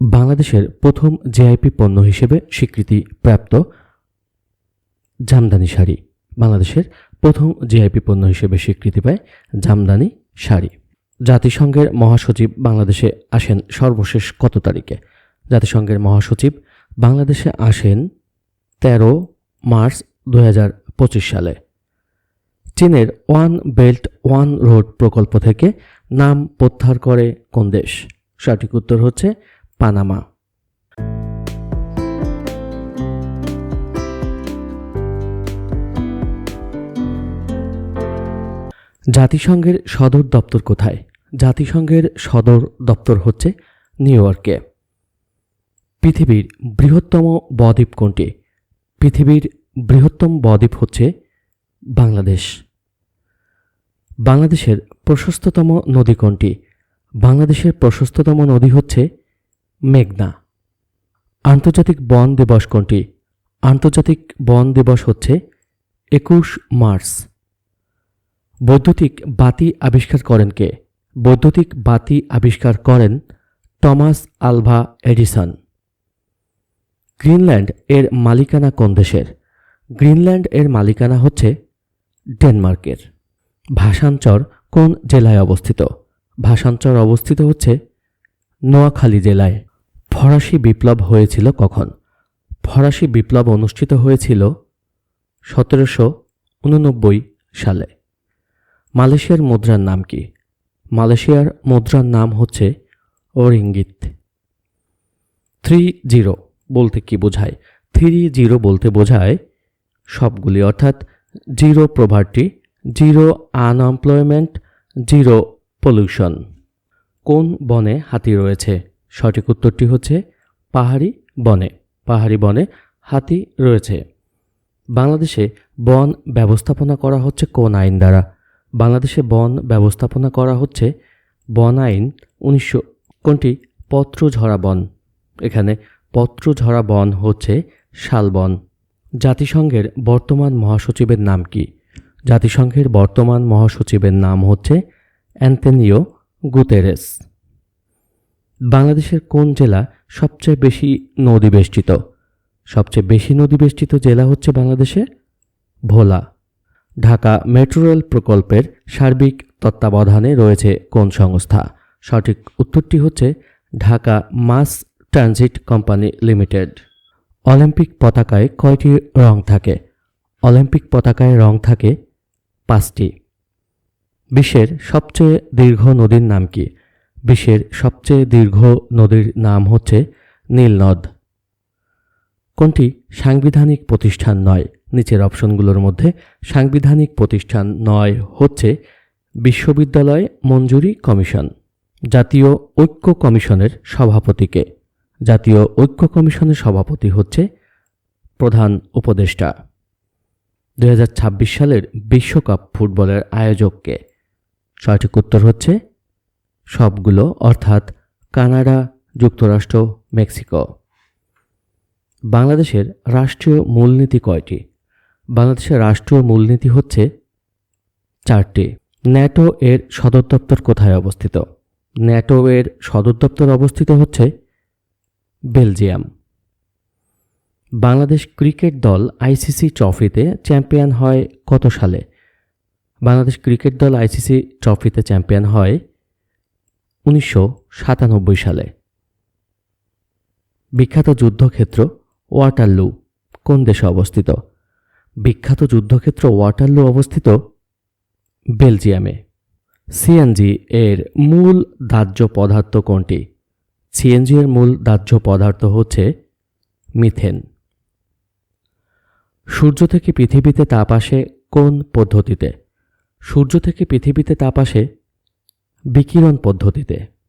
বাংলাদেশের প্রথম জেআইপি পণ্য হিসেবে স্বীকৃতি প্রাপ্ত জামদানি শাড়ি। বাংলাদেশের প্রথম জিআইপি পণ্য হিসেবে স্বীকৃতি পায় জামদানি শাড়ি। জাতিসংঘের মহাসচিব বাংলাদেশে আসেন সর্বশেষ কত তারিখে? জাতিসংঘের মহাসচিব বাংলাদেশে আসেন তেরো মার্চ দু হাজার পঁচিশ সালে। চীনের ওয়ান বেল্ট ওয়ান রোড প্রকল্প থেকে নাম প্রত্যাহার করে কোন দেশ? সঠিক উত্তর হচ্ছে পানামা জাতিসংঘের সদর দপ্তর কোথায়? জাতিসংঘের সদর দপ্তর হচ্ছে নিউ ইয়র্কে। পৃথিবীর বৃহত্তম বদ্বীপ কোনটি? পৃথিবীর বৃহত্তম বদ্বীপ হচ্ছে বাংলাদেশ। বাংলাদেশের প্রশস্ততম নদী কোনটি? বাংলাদেশের প্রশস্ততম নদী হচ্ছে মেঘনা। আন্তর্জাতিক বন দিবস কোনটি? আন্তর্জাতিক বন দিবস হচ্ছে একুশ মার্চ। বৈদ্যুতিক বাতি আবিষ্কার করেন কে? বৈদ্যুতিক বাতি আবিষ্কার করেন টমাস আলভা এডিসন। গ্রিনল্যান্ড এর মালিকানা কোন দেশের? গ্রিনল্যান্ড এর মালিকানা হচ্ছে ডেনমার্কের। ভাষাঞ্চর কোন জেলায় অবস্থিত? ভাষাঞ্চর অবস্থিত হচ্ছে নোয়াখালী জেলায়। ফরাসি বিপ্লব হয়েছিল কখন? ফরাসি বিপ্লব অনুষ্ঠিত হয়েছিল সতেরোশো উননব্বই সালে। মালয়েশিয়ার মুদ্রার নাম কি? মালয়েশিয়ার মুদ্রার নাম হচ্ছে ওরিঙ্গিত থ্রি জিরো বলতে কি বোঝায়? থ্রি জিরো বলতে বোঝায় সবগুলি, অর্থাৎ zero poverty zero unemployment, zero pollution. কোন বনে হাতি রয়েছে? সঠিক উত্তরটি হচ্ছে পাহাড়ি বনে। পাহাড়ি বনে হাতি রয়েছে। বাংলাদেশে বন ব্যবস্থাপনা করা হচ্ছে কোন আইন দ্বারা? বাংলাদেশে বন ব্যবস্থাপনা করা হচ্ছে বন আইন উনিশশো কোনটি? পত্রঝরা বন। এখানে পত্রঝরা বন হচ্ছে শালবন জাতিসংঘের বর্তমান মহাসচিবের নাম কি? জাতিসংঘের বর্তমান মহাসচিবের নাম হচ্ছে অ্যান্টনিও গুতেরেস। বাংলাদেশের কোন জেলা সবচেয়ে বেশি নদী বেষ্টিত? সবচেয়ে বেশি নদী বেষ্টিত জেলা হচ্ছে বাংলাদেশে ভোলা। ঢাকা মেট্রো রেল প্রকল্পের সার্বিক তত্ত্বাবধানে রয়েছে কোন সংস্থা? সঠিক উত্তরটি হচ্ছে Dhaka mass transit company limited. Olympic পতাকায় কয়টি রং থাকে? অলিম্পিক পতাকায় রং থাকে পাঁচটি। বিশ্বের সবচেয়ে দীর্ঘ নদীর নাম কি? বিশ্বের সবচেয়ে দীর্ঘ নদীর নাম হচ্ছে নীলনদ কোনটি সাংবিধানিক প্রতিষ্ঠান নয়? নিচের অপশনগুলোর মধ্যে সাংবিধানিক প্রতিষ্ঠান নয় হচ্ছে বিশ্ববিদ্যালয় মঞ্জুরি কমিশন, জাতীয় ঐক্য কমিশনের সভাপতিকে। জাতীয় ঐক্য কমিশনের সভাপতি হচ্ছে প্রধান উপদেষ্টা। দু হাজার ছাব্বিশ সালের বিশ্বকাপ ফুটবলের আয়োজককে। সঠিক উত্তর হচ্ছে সবগুলো, অর্থাৎ কানাডা, যুক্তরাষ্ট্র, মেক্সিকো। বাংলাদেশের রাষ্ট্রীয় মূলনীতি কয়টি? বাংলাদেশের রাষ্ট্রীয় মূলনীতি হচ্ছে চারটি। ন্যাটো এর সদর দপ্তর কোথায় অবস্থিত? ন্যাটো এর সদর দপ্তর অবস্থিত হচ্ছে বেলজিয়াম। বাংলাদেশ ক্রিকেট দল আইসিসি ট্রফিতে চ্যাম্পিয়ন হয় কত সালে? বাংলাদেশ ক্রিকেট দল আইসিসি ট্রফিতে চ্যাম্পিয়ন হয় উনিশশো সাতানব্বই সালে। বিখ্যাত যুদ্ধক্ষেত্র ওয়াটারলু কোন দেশে অবস্থিত? বিখ্যাত যুদ্ধক্ষেত্র ওয়াটারলু অবস্থিত বেলজিয়ামে। সিএনজি এর মূল দাহ্য পদার্থ কোনটি? সিএনজি এর মূল দাহ্য পদার্থ হচ্ছে মিথেন। সূর্য থেকে পৃথিবীতে তাপ আসে কোন পদ্ধতিতে? সূর্য থেকে পৃথিবীতে তাপ আসে বিকিরণ পদ্ধতিতে।